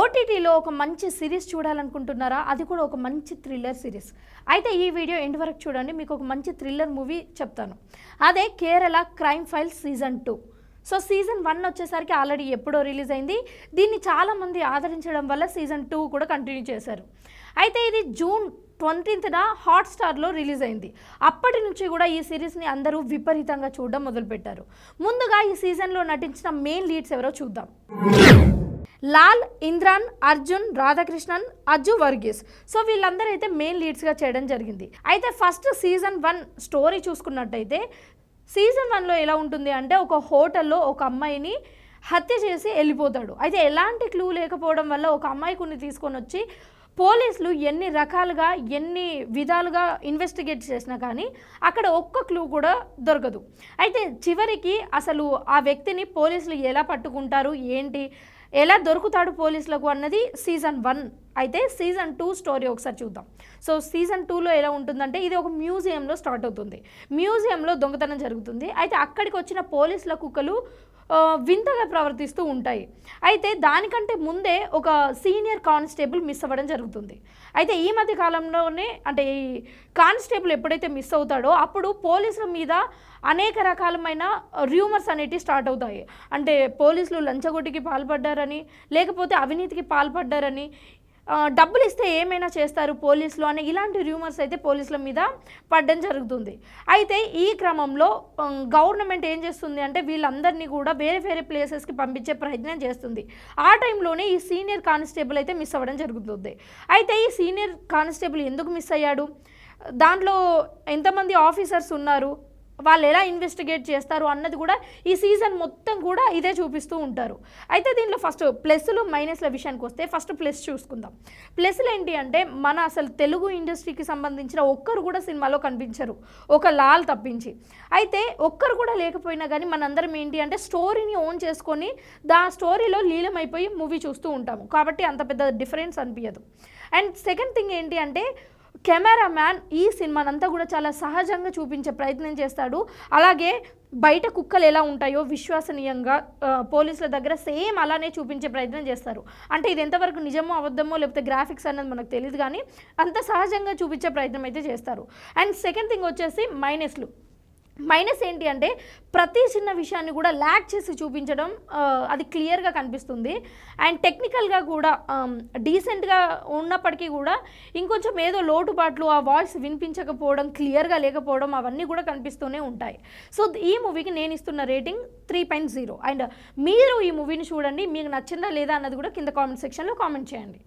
ఓటీటీలో ఒక మంచి సిరీస్ చూడాలనుకుంటున్నారా? అది కూడా ఒక మంచి థ్రిల్లర్ సిరీస్. అయితే ఈ వీడియో ఎండ్ వరకు చూడండి మీకు ఒక మంచి థ్రిల్లర్ మూవీ చెప్తాను. అదే Kerala crime files season two. So season one వచ్చేసరికి ఆల్రెడీ ఎప్పుడో రిలీజ్ అయింది. దీన్ని చాలామంది ఆదరించడం వల్ల సీజన్ టూ కూడా కంటిన్యూ చేశారు. అయితే ఇది జూన్ ట్వంటీన్త్న హాట్స్టార్లో రిలీజ్ అయింది. అప్పటి నుంచి కూడా ఈ సిరీస్ని అందరూ విపరీతంగా చూడడం మొదలుపెట్టారు. ముందుగా ఈ సీజన్లో నటించిన మెయిన్ లీడ్స్ ఎవరో చూద్దాం. లాల్ ఇంద్రాన్ అర్జున్ రాధాకృష్ణన్ అజ్జు వర్గీస్. సో వీళ్ళందరూ అయితే మెయిన్ లీడ్స్గా చేయడం జరిగింది. అయితే ఫస్ట్ సీజన్ వన్ స్టోరీ చూసుకున్నట్టయితే సీజన్ వన్లో ఎలా ఉంటుంది అంటే ఒక హోటల్లో ఒక అమ్మాయిని హత్య చేసి వెళ్ళిపోతాడు. అయితే ఎలాంటి క్లూ లేకపోవడం వల్ల ఒక అమ్మాయి కొన్ని తీసుకొని వచ్చి పోలీసులు ఎన్ని రకాలుగా ఎన్ని విధాలుగా ఇన్వెస్టిగేట్ చేసినా కానీ అక్కడ ఒక్క క్లూ కూడా దొరకదు. అయితే చివరికి అసలు ఆ వ్యక్తిని పోలీసులు ఎలా పట్టుకుంటారు ఏంటి? ఎలా దొరుకుతాడు పోలీసులకు అన్నది సీజన్ వన్. అయితే సీజన్ టూ స్టోరీ ఒకసారి చూద్దాం. సో సీజన్ టూలో ఎలా ఉంటుందంటే ఇది ఒక మ్యూజియంలో స్టార్ట్ అవుతుంది. మ్యూజియంలో దొంగతనం జరుగుతుంది. అయితే అక్కడికి వచ్చిన పోలీసుల కుక్కలు వింతగా ప్రవర్తిస్తూ ఉంటాయి. అయితే దానికంటే ముందే ఒక సీనియర్ కానిస్టేబుల్ మిస్ అవ్వడం జరుగుతుంది. అయితే ఈ మధ్య కాలంలోనే అంటే ఈ కానిస్టేబుల్ ఎప్పుడైతే మిస్ అవుతాడో అప్పుడు పోలీసుల మీద అనేక రకాలమైన రూమర్స్ అనేటివి స్టార్ట్ అవుతాయి. అంటే పోలీసులు లంచగొట్టికి పాల్పడ్డారని లేకపోతే అవినీతికి పాల్పడ్డారని డబ్బులు ఇస్తే ఏమైనా చేస్తారు పోలీసులు అనే ఇలాంటి రూమర్స్ అయితే పోలీసుల మీద పడడం జరుగుతుంది. అయితే ఈ క్రమంలో గవర్నమెంట్ ఏం చేస్తుంది అంటే వీళ్ళందరినీ కూడా వేరే వేరే ప్లేసెస్కి పంపించే ప్రయత్నం చేస్తుంది. ఆ టైంలోనే ఈ సీనియర్ కానిస్టేబుల్ అయితే మిస్ అవ్వడం జరుగుతుంది. అయితే ఈ సీనియర్ కానిస్టేబుల్ ఎందుకు మిస్ అయ్యాడు? దాంట్లో ఎంతమంది ఆఫీసర్స్ ఉన్నారు? వాళ్ళు ఎలా ఇన్వెస్టిగేట్ చేస్తారు అన్నది కూడా ఈ సీజన్ మొత్తం కూడా ఇదే చూపిస్తూ ఉంటారు. అయితే దీంట్లో ఫస్ట్ ప్లస్లు మైనస్ల విషయానికి వస్తే ఫస్ట్ ప్లస్ చూసుకుందాం. ప్లస్లు ఏంటి అంటే మన అసలు తెలుగు ఇండస్ట్రీకి సంబంధించిన ఒక్కరు కూడా సినిమాలో కనిపించరు. ఒక లాల్ తప్పించి. అయితే ఒక్కరు కూడా లేకపోయినా కానీ మనందరం ఏంటి అంటే స్టోరీని ఓన్ చేసుకొని దా స్టోరీలో లీలమైపోయి మూవీ చూస్తూ ఉంటాము. కాబట్టి అంత పెద్ద డిఫరెన్స్ అనిపించదు అండ్ సెకండ్ థింగ్ ఏంటి అంటే కెమెరామ్యాన్ ఈ సినిమానంతా కూడా చాలా సహజంగా చూపించే ప్రయత్నం చేస్తాడు. అలాగే బయట కుక్కలు ఎలా ఉంటాయో విశ్వసనీయంగా పోలీసుల దగ్గర సేమ్ అలానే చూపించే ప్రయత్నం చేస్తారు. అంటే ఇది ఎంతవరకు నిజమో అబద్ధమో లేకపోతే గ్రాఫిక్స్ అన్నది మనకు తెలియదు కానీ అంత సహజంగా చూపించే ప్రయత్నం అయితే చేస్తారు. అండ్ సెకండ్ థింగ్ వచ్చేసి మైనస్లు. మైనస్ ఏంటి అంటే ప్రతి చిన్న విషయాన్ని కూడా ల్యాక్ చేసి చూపించడం అది క్లియర్గా కనిపిస్తుంది. అండ్ టెక్నికల్గా కూడా డీసెంట్గా ఉన్నప్పటికీ కూడా ఇంకొంచెం ఏదో లోటుపాట్లు ఆ వాయిస్ వినిపించకపోవడం క్లియర్గా లేకపోవడం అవన్నీ కూడా కనిపిస్తూనే ఉంటాయి. సో ఈ మూవీకి నేను ఇస్తున్న rating three point zero. And మీరు ఈ మూవీని చూడండి మీకు నచ్చిందా లేదా అన్నది కూడా కింద కామెంట్ సెక్షన్లో కామెంట్ చేయండి.